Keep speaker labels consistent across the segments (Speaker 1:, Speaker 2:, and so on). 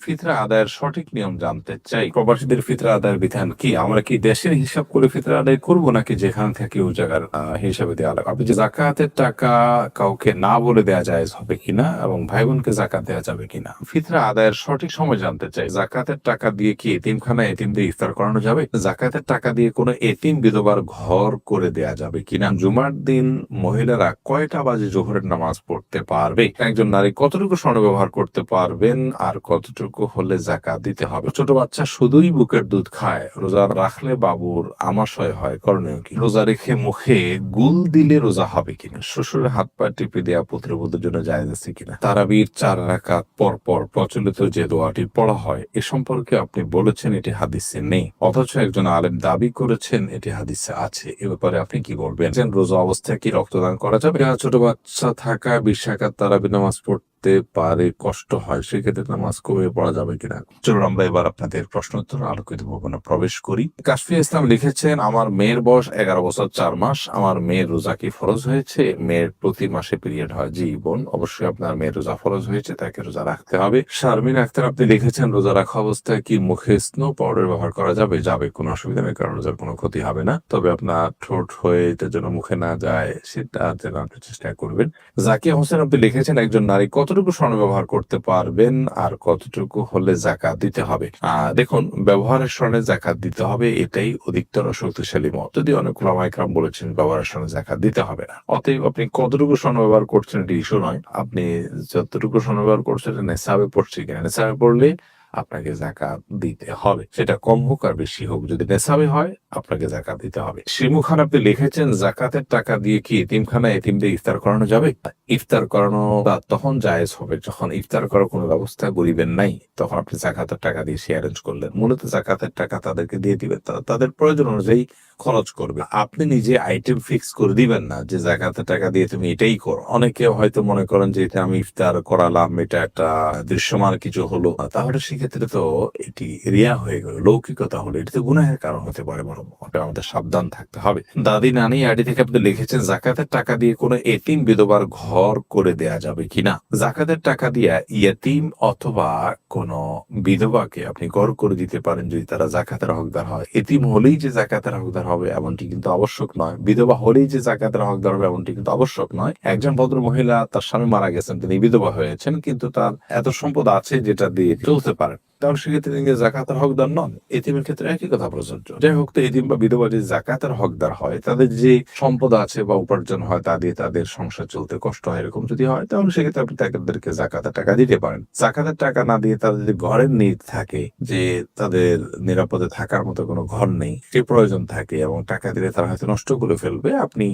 Speaker 1: ফিতরা আদায়ের সঠিক নিয়ম জানতে চাই। প্রবাসীদের ফিতরা আদায়ের বিধান কি? আমরা কি দেশের হিসাব করে ফিতরা আদায় করব নাকি যেখান থেকে ওই জায়গার হিসাবে দেওয়া লাগবে আপনি যে জাকাতের টাকা কাউকে না বলে দেওয়া যায় হবে কিনা এবং ভাই বোনকে জাকাত দেওয়া যাবে কিনা? ফিতরা আদায়ের সঠিক সময় জানতে চাই। জাকাতের টাকা দিয়ে কি এতিমখানা এতিম দিয়ে ইফতার করানো যাবে? জাকাতের টাকা দিয়ে কোনো এতিম বিধবার ঘর করে দেয়া যাবে কিনা? জুমার দিন মহিলারা কয়টা বাজে জোহরের নামাজ পড়তে পারবে? একজন নারী কতটুকু স্বর্ণ ব্যবহার করতে পারবেন আর কতটুকু হলে জাকাত দিতে হবে। ছোট বাচ্চা শুধুই বুকের দুধ খায়, রোজা রাখলে বাবুর আমাশয় হয়। করণীয় কি? রোজা রেখে মুখে গুল দিলে রোজা হবে কিনা? শ্বশুরের হাত পা টিপে দেওয়া পুত্রবধূর জন্য জায়েজ আছে কিনা? তারাবির চার রাকাত পর পর প্রচলিত যে দোয়াটি পড়া হয়, এ সম্পর্কে আপনি বলেছেন এটি হাদিসে নেই। অথচ একজন আলেম দাবি করেছেন এটি হাদিসে আছে। এ ব্যাপারে আপনি কি বলবেন? রোজা অবস্থায় কি রক্তদান করা যাবে? ছোট বাচ্চা থাকা বিশাখাত তারাবি নামাজ পড়তে পারে কষ্ট হয় সেক্ষেত্রে নামাজ কবে পড়া যাবে কিনা? চলুন আমরা এবার আপনাদের প্রশ্ন উত্তর আলোকিত ভবনে প্রবেশ করি। কাশফি ইসলাম লিখেছেন আমার মেয়ের বয়স এগারো বছর চার মাস আমার মেয়ের রোজা কি ফরজ হয়েছে? মেয়ের প্রতি মাসে পিরিয়ড হয় জি বোন অবশ্যই আপনার মেয়ের রোজা ফরজ হয়েছে তাকে রোজা রাখতে হবে। শারমিন আক্তার আপনি লিখেছেন রোজা রাখা অবস্থায় কি মুখে স্নো পাউডার ব্যবহার করা যাবে? যাবে কোনো অসুবিধা নেই কারণ রোজার কোনো ক্ষতি হবে না। তবে আপনার ঠোঁট হয়ে এটা যেন মুখে না যায় সেটা যেন আপনি চেষ্টা করবেন। জাকিয়া হোসেন আপনি লিখেছেন একজন নারী কতটুকু স্বর্ণ ব্যবহার করতে পারবেন আর কতটুকু হলে জাকাত দিতে হবে? দেখুন, ব্যবহারের স্বর্ণে জাকাত দিতে হবে এটাই অধিকতর শক্তিশালী মত। যদি অনেক লামাইকরাম বলেছেন, ব্যবহারের স্বর্ণে জাকাত দিতে হবে না। অতএব আপনি কতটুকু স্বর্ণ ব্যবহার করছেন এটি ইস্যু নয়। আপনি যতটুকু স্বর্ণ ব্যবহার করছেন এটা নেশাবে পড়ছে কিনা? নেশাবে পড়লে আপনাকে জাকাত দিতে হবে। সেটা কম হোক আর বেশি হোক। যদি নেশাবে হয়, আপনাকে জাকাত দিতে হবে। শিমু খান আপনি লিখেছেন, জাকাতের টাকা দিয়ে কি এতিমখানা এতিম দিয়ে ইফতার করানো যাবে? ইফতার করানো তখন জায়েজ হবে, যখন ইফতার করার কোনো ব্যবস্থা গরিবের নাই, তখন আপনি জাকাতের টাকা দিয়ে সে অ্যারেঞ্জ করলেন। মূলত জাকাতের টাকা তাদেরকে দিয়ে দিবেন। তাদের প্রয়োজন অনুযায়ী খরচ করবে। আপনি নিজে আইটেম ফিক্স করে দিবেন না যে জাকাতের টাকা দিয়ে তুমি এটাই করো। অনেকে হয়তো মনে করেন যে এটা আমি ইফতার করালাম, এটা একটা দৃশ্যমান কিছু হলো। তাহলে সেক্ষেত্রে তো এটি রিয়া হয়ে গেল। লৌকিকতা হলো। এটি তো গুনাহের কারণ হতে পারে বড় আমাদের সাবধান থাকতে হবে। দাদি নানি আইডি থেকে আপনি লিখেছেন, জাকাতের টাকা দিয়ে কোনো এতিম বিধবার ঘর করে দেয়া যাবে কিনা জাকাতের টাকা দিয়ে ইয়েতিম অথবা কোনো বিধবাকে আপনি ঘর করে দিতে পারেন যদি তারা জাকাতের হকদার হয়। এতিম হলেই যে জাকাতের হকদার হবে এমনটি কিন্তু আবশ্যক নয়। বিধবা হলেই যে জাকাতের হকদার হবে এমনটি কিন্তু আবশ্যক নয়। একজন ভদ্র মহিলা তার স্বামী মারা গেছেন, তিনি বিধবা হয়েছেন, কিন্তু তার এত সম্পদ আছে যেটা দিয়ে চলতে পারেন তাহলে সেক্ষেত্রে তিনি জাকাতের হকদার নন। এতিমের ক্ষেত্রে একই কথা প্রযোজ্য। যাই হোক, তো এতিম বা বিধবা যে জাকাতের হকদার হয়, তাদের যে সম্পদ আছে বা উপার্জন হয়, তা দিয়ে তাদের সংসার চলতে কষ্ট হয়, এরকম যদি হয়, তাহলে সেক্ষেত্রে আপনি তাদেরকে জাকাতের টাকা দিতে পারেন। জাকাতের টাকা না দিয়ে তাদের যদি ঘরের নিড থাকে, যে তাদের নিরাপদে থাকার মতো কোনো ঘর নেই, সে প্রয়োজন থাকে এবং টাকা দিলে তারা হয়তো নষ্ট করে ফেলবে, আপনি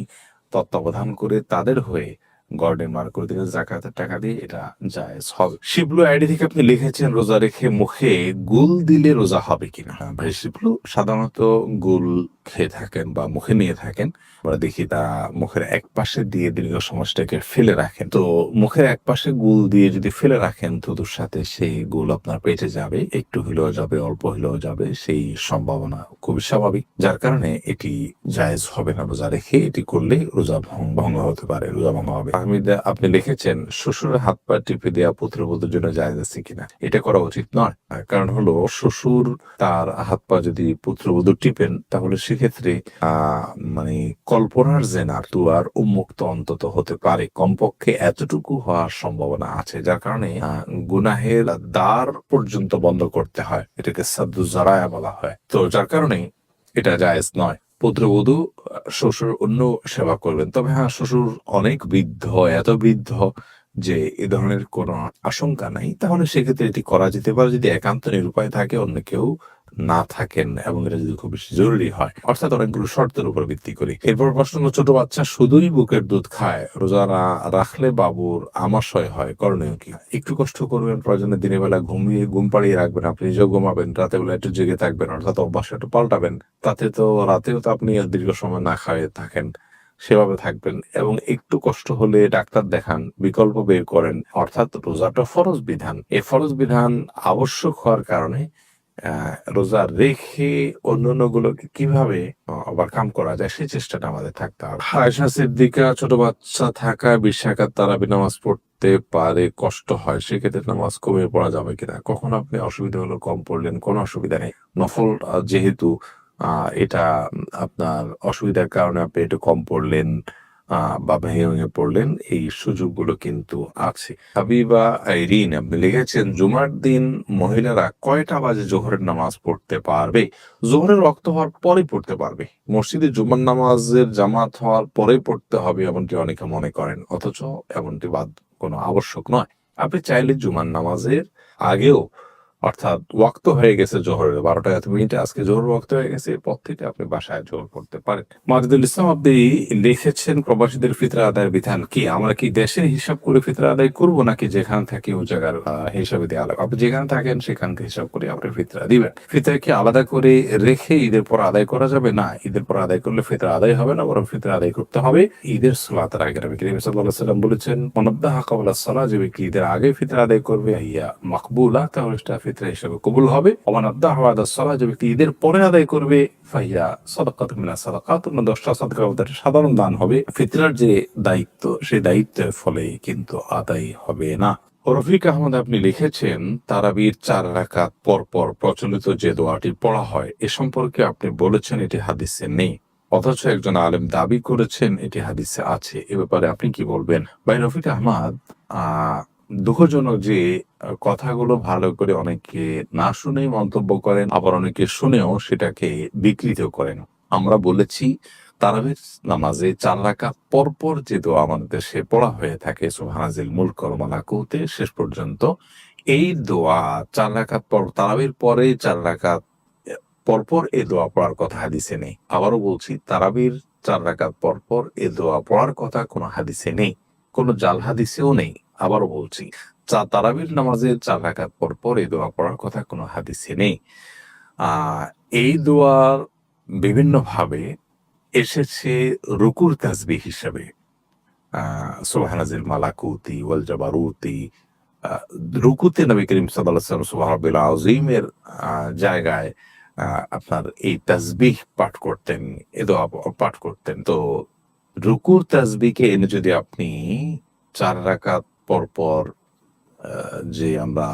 Speaker 1: তত্ত্বাবধান করে তাদের হয়ে গড় মার করে দিলে জাকাতের টাকা দিয়ে এটা জায়েজ হবে। শিবলু আইডি থেকে আপনি লিখেছেন, রোজা রেখে মুখে গুল দিলে রোজা হবে কিনা? ভাই, শিবলু সাধারণত গুল খেয়ে থাকেন বা মুখে নিয়ে থাকেন, আমরা দেখি তা মুখের এক পাশে দিয়ে দীর্ঘ সমাজটাকে ফেলে রাখেন। তো মুখের এক পাশে গুল দিয়ে যদি ফেলে রাখেন থুতুর সাথে সেই গুল আপনার পেটে যাবে, একটু হলেও যাবে, অল্প হলেও যাবে, সেই সম্ভাবনা খুবই স্বাভাবিক। যার কারণে এটি জায়েজ হবে না, রোজা রেখে এটি করলে রোজা ভঙ্গ হতে পারে, রোজা ভঙ্গ হবে। আহমিদা আপনি লিখেছেন শ্বশুরের হাত পা টিপে দেওয়া পুত্রবধূর জন্য জায়েজ আছে কিনা? এটা করা উচিত নয়। কারণ হলো, শ্বশুর তার হাত পা যদি পুত্রবধূ টিপেন, তাহলে সেক্ষেত্রে আহ মানে কল্পনার জেনার দুয়ার উন্মুক্ত অন্তত হতে পারে। কমপক্ষে এতটুকু হওয়ার সম্ভাবনা আছে, যার কারণে গুনাহের দ্বার পর্যন্ত বন্ধ করতে হয়। এটাকে সাদ্দু জারায়া বলা হয়। তো যার কারণে এটা জায়েজ নয়। পুত্রবধূ শ্বশুর অন্য সেবা করবেন। তবে হ্যাঁ শ্বশুর অনেক বৃদ্ধ, এত বৃদ্ধ যে এ ধরনের কোনো আশঙ্কা নাই, তাহলে সেক্ষেত্রে এটি করা যেতে পারে। যদি একান্ত নিরুপায় থাকে, অন্য কেউ না থাকেন এবং এটা যদি খুব বেশি জরুরি হয়। অর্থাৎ অনেকগুলো শর্তের উপর ভিত্তি করে। এরপর প্রশ্ন ছোট বাচ্চা শুধুই বুকের দুধ খায়। রোজা না- রাখলে বাবুর আমাশয় হয়। করণীয় কি? একটু কষ্ট করবেন, প্রয়োজনে দিনের বেলা ঘুমিয়ে ঘুম পাড়িয়ে রাখবেন। আপনি নিজেও ঘুমাবেন রাতে বেলা একটু জেগে থাকবেন, অর্থাৎ অভ্যাস একটু পাল্টাবেন। তাতে তো রাতেও তো আপনি দীর্ঘ সময় না খাইয়ে থাকেন। সেভাবে থাকবেন এবং একটু কষ্ট হলে ডাক্তার দেখান, বিকল্প বের করেন। অর্থাৎ রোজাটা ফরজ বিধান। এই ফরজ বিধান আবশ্যক হওয়ার কারণে রোজা রেখে অন্যান্য গুলোকে কীভাবে ওভারকাম করা যায়, সেই চেষ্টাটা আমাদের থাকতে হবে। আয়সা সিদ্দিকা, ছোট বাচ্চা থাকা বিশাখাত তারাবি নামাজ পড়তে পারে, কষ্ট হয়, সেক্ষেত্রে নামাজ কমিয়ে পড়া যাবে কিনা? কখন আপনি অসুবিধা হলো কম পড়লেন, কোনো অসুবিধা নেই। নফল যেহেতু এটা আপনার অসুবিধার কারণে আপনি একটু কম পড়লেন বা ভেঙে পড়লেন, এই সুযোগগুলো কিন্তু আছে। হাবিবা আইরিন আপনি লিখেছেন, জুমার দিন মহিলারা কয়টা বাজে জোহরের নামাজ পড়তে পারবে? জোহরের রক্ত হওয়ার পরে পড়তে পারবে। মসজিদে জুমার নামাজের জামাত হওয়ার পরে পড়তে হবে, এমনটি অনেকে মনে করেন, অথচ এমনটি বাদ কোনো আবশ্যক নয়। আপনি চাইলে জুমার নামাজের আগেও অর্থাৎ ওয়াক্ত হয়ে গেছে জোহরের বারোটা এত মিনিটে আজকে জোহর ওয়াক্ত হয়ে গেছে, এরপর থেকে আপনি বাসায় জোহর পড়তে পারেন। মাজিদুল ইসলাম, আপনি লিখেছেন প্রবাসীদের ফিতরা আদায়ের বিধান কি? আমরা কি দেশের হিসাব করে ফিতরা আদায় করব নাকি যেখান থেকে ও জায়গার হিসাবে দেওয়া লাগবে আপনি যেখানে থাকেন সেখান থেকে হিসাব করে আপনি ফিতরা দিবেন। ফিতরা কি আলাদা করে রেখে ঈদের পর আদায় করা যাবে? না, ঈদের পর আদায় করলে ফিতরা আদায় হবে না, বরং ফিতরা আদায় করতে হবে। ঈদের সালাতের আগে নবী করিম আলাইহি সাল্লাম বলেছেন মনাব্দাহ কাবলা সালাহ যে ঈদের আগে ফিতরা আদায় করবে, ইয়া মাকবুলা, তাহলে ফিতরা হিসেবে কবুল হবে। ঈদের পরে আদায় করবে দশটা সাধারণ দান হবে। ফিতরার যে দায়িত্ব, সেই দায়িত্বের ফলে কিন্তু আদায় হবে না। রফিক আহমদ আপনি লিখেছেন, তারাবির চার রাকাত পর পর প্রচলিত যে দোয়াটি পড়া হয়, এ সম্পর্কে আপনি বলেছেন, এটি হাদিসে নেই। অথচ একজন আলেম দাবি করেছেন, এটি হাদিসে আছে। এ ব্যাপারে আপনি কি বলবেন? ভাই রফিক আহমদ, আহ দুঃখজনক যে কথাগুলো ভালো করে অনেকে না শুনেই মন্তব্য করেন, আবার অনেকে শুনেও সেটাকে বিকৃত করেন। আমরা বলেছি, তারাবির নামাজে চার রাকাত পরপর যে দোয়া আমাদের দেশে পড়া হয়ে থাকে সুবহানাজিল মুলক ওয়াল মালাকুতে শেষ পর্যন্ত, এই দোয়া চার রাকাত পর, তারাবির পরে চার রাকাত পরপর এ দোয়া পড়ার কথা হাদিসে নেই। আবারও বলছি, তারাবির চার রাকাত পরপর এ দোয়া পড়ার কথা কোনো হাদিসে নেই, কোনো জাল হাদিসেও নেই। আবারও বলছি চা তারাবির নামাজে চার পর পরপর এই দোয়া পড়ার কথা কোনো হাদিসে নেই। এই দোয়ার বিভিন্ন ভাবে এসেছে রুকুর তাজবি হিসাবে। সোহানাজিল মালাকুতি ওয়াল জাবারুতি রুকুতে নবী করিম সাল্লাম সুবাহাবিল আজিমের জায়গায় আপনার এই তাসবিহ পাঠ করতেন এ দোয়া পাঠ করতেন। তো রুকুর তাসবিকে এনে যদি আপনি চার রাকাত পর পর যে আমরা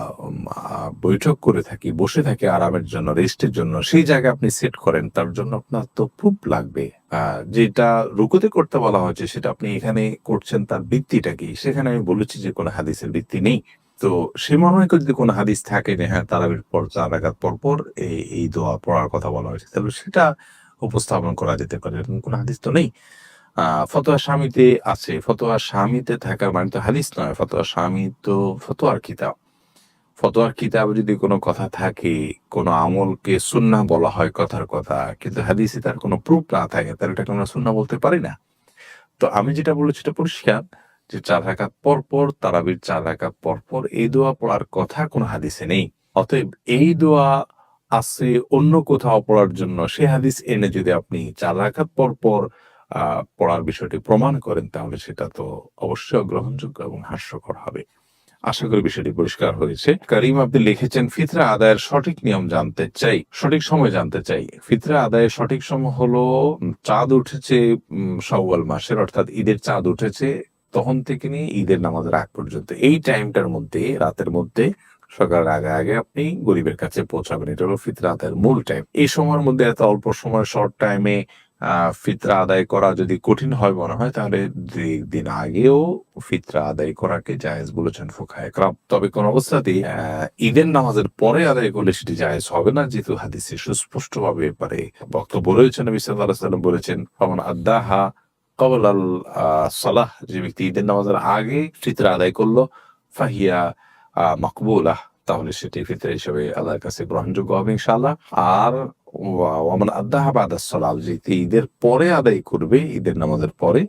Speaker 1: বৈঠক করে থাকি, বসে থাকি আরামের জন্য, রেস্টের জন্য, সেই জায়গা আপনি সেট করেন, তার জন্য আপনার তো প্রুফ লাগবে। যেটা রুকুতে করতে বলা হয়েছে, সেটা আপনি এখানে করছেন, তার ভিত্তিটা কি? সেখানে আমি বলেছি যে, কোনো হাদিসের ভিত্তি নেই। তো সে মনে করে যদি কোনো হাদিস থাকে যে হ্যাঁ তারাবির পর চার আঘাত পর পর এই এই দোয়া পড়ার কথা বলা হয়েছে, তাহলে সেটা উপস্থাপন করা যেতে পারে, এরকম কোনো হাদিস তো নেই। ফতোয়া স্বামীতে আছে। ফতোয়া স্বামীতে থাকার মানে তো হাদিস নয়। ফতোয়া স্বামী তো ফতোয়ার কিতাব। ফতোয়ার কিতাবে যদি কোনো কথা থাকে কোনো আমলকে সুন্নাহ বলা হয় কথার কথা কিন্তু হাদিসে তার কোনো প্রুফ না থাকে তাহলে এটাকে আমরা সুন্নাহ বলতে পারি না। তো আমি যেটা বলেছি এটা পরিষ্কার যে চার রাকাত পর পর তারাবির চার রাকাত পর পর এই দোয়া পড়ার কথা কোনো হাদিসে নেই। অতএব এই দোয়া আছে অন্য কোথাও পড়ার জন্য। সে হাদিস এনে যদি আপনি চার রাকাত পর পর আহ, পড়ার বিষয়টি প্রমাণ করেন তাহলে সেটা তো অবশ্যই অগ্রহণযোগ্য এবং হাস্যকর হবে। আশা করি বিষয়টি পরিষ্কার হয়েছে। করিম আপনি লিখেছেন ফিতরা আদায়ের সঠিক নিয়ম জানতে চাই সঠিক সময় জানতে চাই। ফিতরা আদায়ের সঠিক সময় হলো চাঁদ উঠেছে উম, শাওয়াল মাসের অর্থাৎ ঈদের চাঁদ উঠেছে তখন থেকে নিয়ে ঈদের নামাজের আগ পর্যন্ত। এই টাইমটার মধ্যে রাতের মধ্যে সকালের আগে আগে আপনি গরিবের কাছে পৌঁছাবেন। এটা হলো ফিতরা আদায়ের মূল টাইম। এই সময়ের মধ্যে এত অল্প সময় শর্ট টাইমে ফিতরা আদায় করা যদি কঠিন হয় মনে হয় তাহলে দিন আগেও ফিতরা আদায় করাকে জায়েজ বলেছেন ফোকায় একরাম। তবে কোন অবস্থাতেই ঈদের নামাজের পরে আদায় করলে সেটি জায়েজ হবে না যেহেতু হাদিসে সুস্পষ্ট ভাবে বক্তব্য রয়েছেন নবী বলেছেন ফমান আদাহা কবল আল সালাহ যে ব্যক্তি ঈদের নামাজের আগে ফিতরা আদায় করল ফাহিয়া আহ, মাকবুলাহ তাহলে সেটি ফিতরা হিসেবে আল্লাহর কাছে গ্রহণযোগ্য হবে ইনশাআল্লাহ। আর ওয়া- ওয়ামান আদাহা বাদা সালাহ যে ঈদের পরে আদায় করবে ঈদের নামাজের পরে।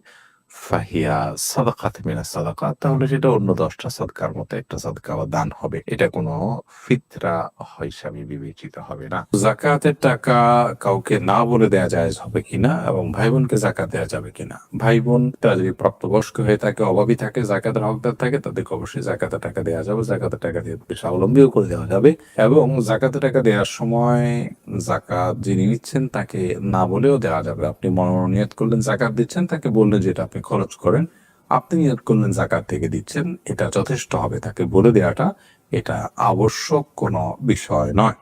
Speaker 1: ফাহিয়া, সাদাকাত মিনা সাদাকাত। তাহলে সেটা অন্য দশটা সদকার মতো একটা সদকা বা দান হবে। এটা কোনো ফিতরা হিসাবে বিবেচিত হবে না। জাকাতের টাকা কাউকে না বলে দেয়া যায় হবে কিনা এবং ভাই বোনকে জাকাত দেওয়া যাবে কিনা ভাই বোন তারা যদি প্রাপ্তবয়স্ক হয়ে থাকে, অভাবী থাকে, জাকাতের হকদার থাকে, তাদেরকে অবশ্যই জাকাতের টাকা দেওয়া যাবে। জাকাতের টাকা দিয়ে স্বাবলম্বীও করে দেওয়া যাবে। এবং জাকাতের টাকা দেওয়ার সময় জাকাত যিনি নিচ্ছেন, তাকে না বলেও দেওয়া যাবে। আপনি মনোনিয়ত করলেন, জাকাত দিচ্ছেন, তাকে বললেন যেটা আপনি খরচ করেন। আপনি নিয়ত করলেন জাকাত থেকে দিচ্ছেন, এটা যথেষ্ট হবে। তাকে বলে দেওয়াটা এটা আবশ্যক কোনো বিষয় নয়।